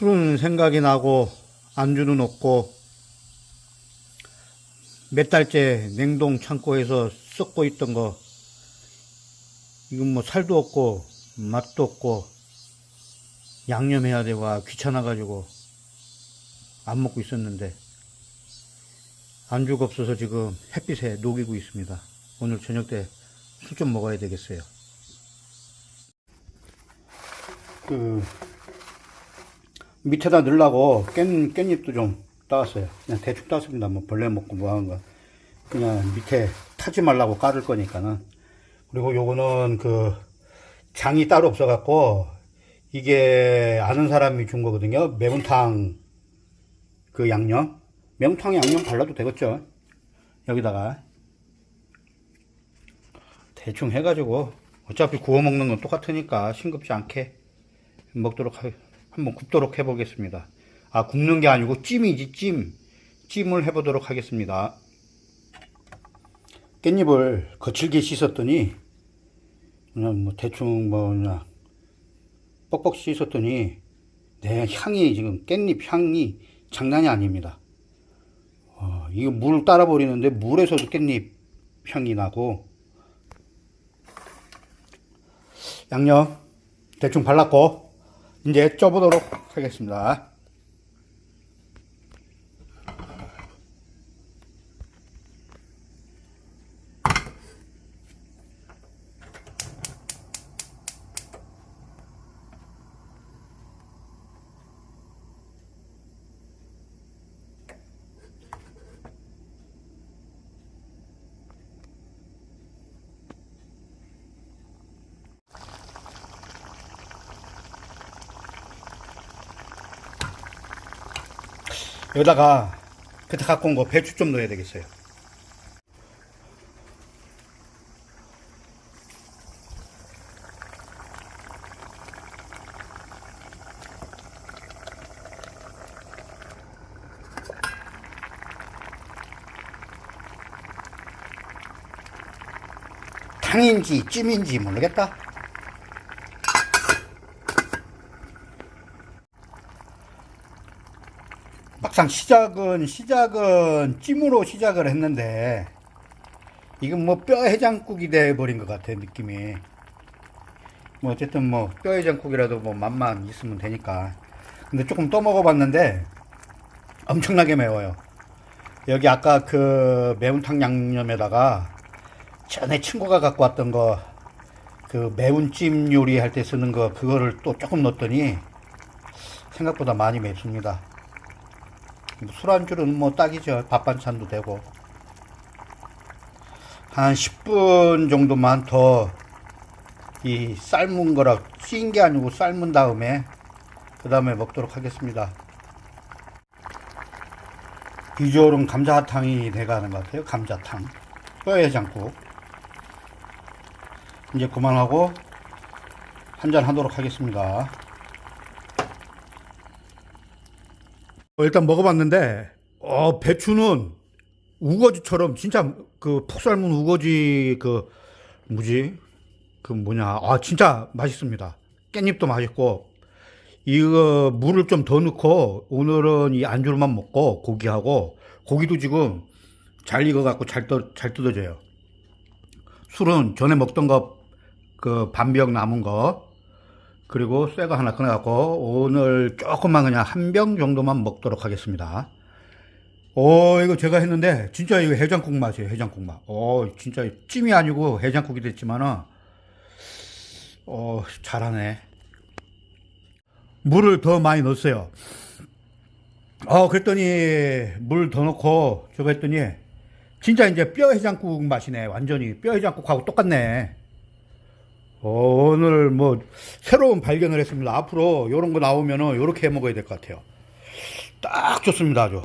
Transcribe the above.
술은 생각이 나고 안주는 없고 몇 달째 냉동 창고에서 썩고 있던 거 이건 뭐 살도 없고 맛도 없고 양념해야 되고 아, 귀찮아 가지고 안 먹고 있었는데 안주가 없어서 지금 햇빛에 녹이고 있습니다. 오늘 저녁 때 술 좀 먹어야 되겠어요. 그 밑에다 넣으려고 깻, 깻잎도 좀 따왔어요. 그냥 대충 따습니다. 뭐 벌레 먹고 뭐 하는 거. 그냥 밑에 타지 말라고 깔을 거니까는. 그리고 요거는 그 장이 따로 없어갖고 이게 아는 사람이 준 거거든요. 매운탕 그 양념. 매운탕 양념 발라도 되겠죠. 여기다가. 대충 해가지고 어차피 구워 먹는 건 똑같으니까 싱겁지 않게 먹도록 하, 한번 굽도록 해보겠습니다. 아 굽는 게 아니고 찜이지 찜 찜을 해보도록 하겠습니다. 깻잎을 거칠게 씻었더니 그냥 뭐 대충 뭐 그냥 뻑뻑 씻었더니 내 향이 지금 깻잎 향이 장난이 아닙니다. 어, 이거 물 따라 버리는데 물에서도 깻잎 향이 나고 양념 대충 발랐고 이제 쪄보도록 하겠습니다. 여기다가 그때 갖고 온 거 배추 좀 넣어야 되겠어요. 탕인지 찜인지 모르겠다. 막상 시작은 시작은 찜으로 시작을 했는데 이건 뭐 뼈 해장국이 돼 버린 것 같아 느낌이. 뭐 어쨌든 뭐 뼈 해장국이라도 뭐 맛만 있으면 되니까. 근데 조금 떠 먹어봤는데 엄청나게 매워요. 여기 아까 그 매운탕 양념에다가 전에 친구가 갖고 왔던 거 그 매운 찜 요리할 때 쓰는 거 그거를 또 조금 넣었더니 생각보다 많이 맵습니다 술안주는 뭐 딱이죠. 밥 반찬도 되고. 한 10분 정도만 더 이 삶은 거라 찐 게 아니고 삶은 다음에 그 다음에 먹도록 하겠습니다. 비주얼은 감자탕이 돼가는 것 같아요. 감자탕. 뼈해장국. 이제 그만하고 한잔 하도록 하겠습니다. 어, 일단 먹어봤는데, 어, 배추는 우거지처럼 진짜 그 푹 삶은 우거지 그 뭐지? 그 뭐냐? 아, 진짜 맛있습니다. 깻잎도 맛있고, 이거 물을 좀 더 넣고, 오늘은 이 안주로만 먹고, 고기하고, 고기도 지금 잘 익어갖고 잘, 떠, 잘 뜯어져요. 술은 전에 먹던 거, 그 반병 남은 거, 그리고 쇠가 하나 꺼내갖고 오늘 조금만 그냥 한 병 정도만 먹도록 하겠습니다. 오 이거 제가 했는데 진짜 이거 해장국 맛이에요 해장국 맛. 오 진짜 찜이 아니고 해장국이 됐지만은 어 잘하네. 물을 더 많이 넣었어요. 어 그랬더니 물 더 넣고 저거 했더니 진짜 이제 뼈 해장국 맛이네 완전히 뼈 해장국하고 똑같네. 어, 오늘 뭐 새로운 발견을 했습니다. 앞으로 이런 거 나오면은 이렇게 해 먹어야 될 것 같아요. 딱 좋습니다, 아주.